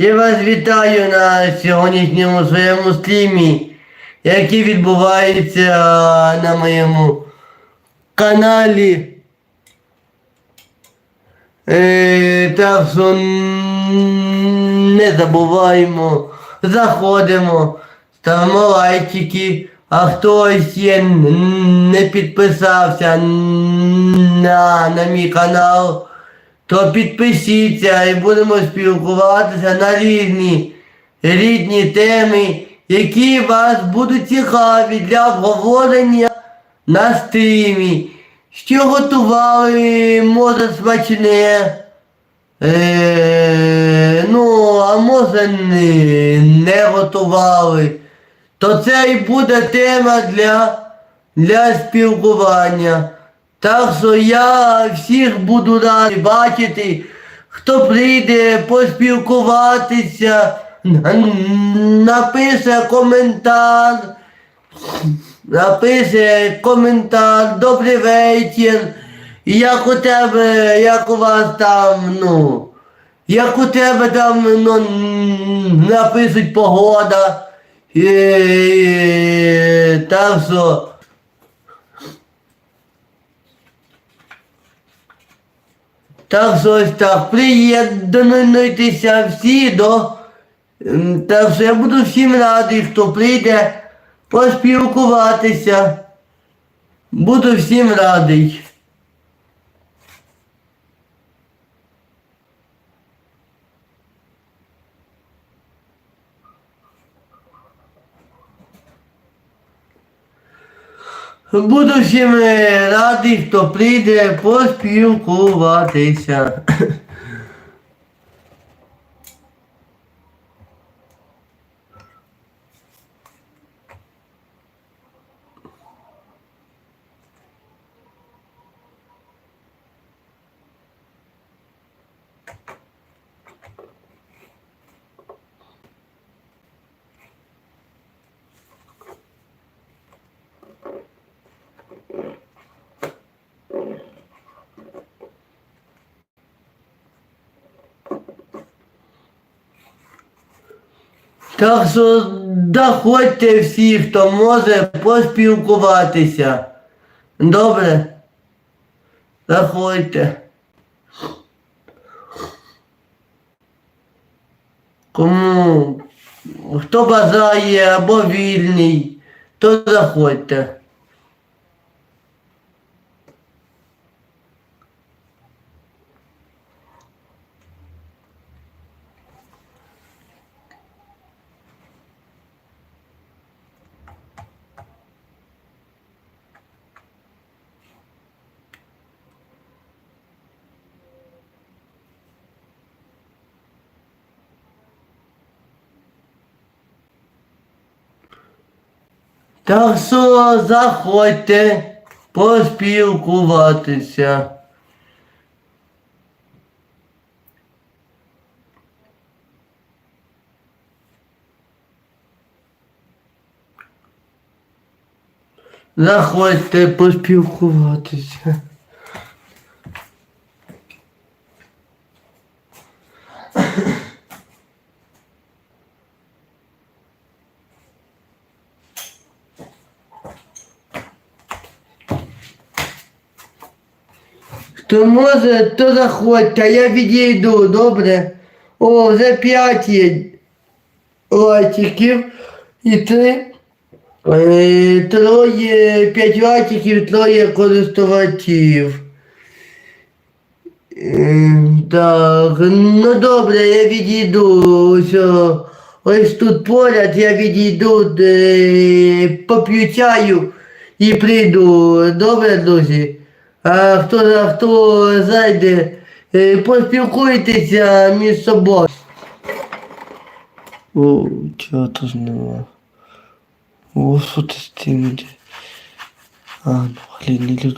Я вас вітаю на сьогоднішньому своєму стрімі, який відбувається на моєму каналі. Е, так що не забуваємо, заходимо, ставимо лайчики, а хтось є не підписався на, на мій канал, то підпишіться і будемо спілкуватися на різні рідні теми, які вас будуть цікаві для обговорення на стрімі. Що готували, може смачне. Е, ну, а може не, не готували. То це і буде тема для, для спілкування. Так що я всіх буду радий бачити, хто прийде поспілкуватися, напише коментар. Напише коментар, добрий вечір. Як у тебе, як у вас там, ну, як у тебе там ну, напишуть погода. Так що. Так що ось так, приєднуйтеся всі до. Так що я буду всім радий, хто прийде поспілкуватися. Буду всім радий. Буду всім радий, хто прийде поспілкуватися. Так що доходьте всі, хто може поспілкуватися. Добре? Заходьте. Кому хто бажає або вільний, то заходьте. Так що заходьте поспілкуватися. Заходьте поспілкуватися. Може, то заходьте, я відійду, добре? О, вже п'ять є лайчиків і три. Е, троє, п'ять лайчиків, троє користувачів. Е, Так, ну добре, я відійду. О, ось тут поряд я відійду, поп'ю чаю і прийду. Добре, друзі? А хто, а хто зайде, е, поспілкуйтеся між собою. О, чого тут нема. О, що ти з тим іде? А, ну, блін, не люблю.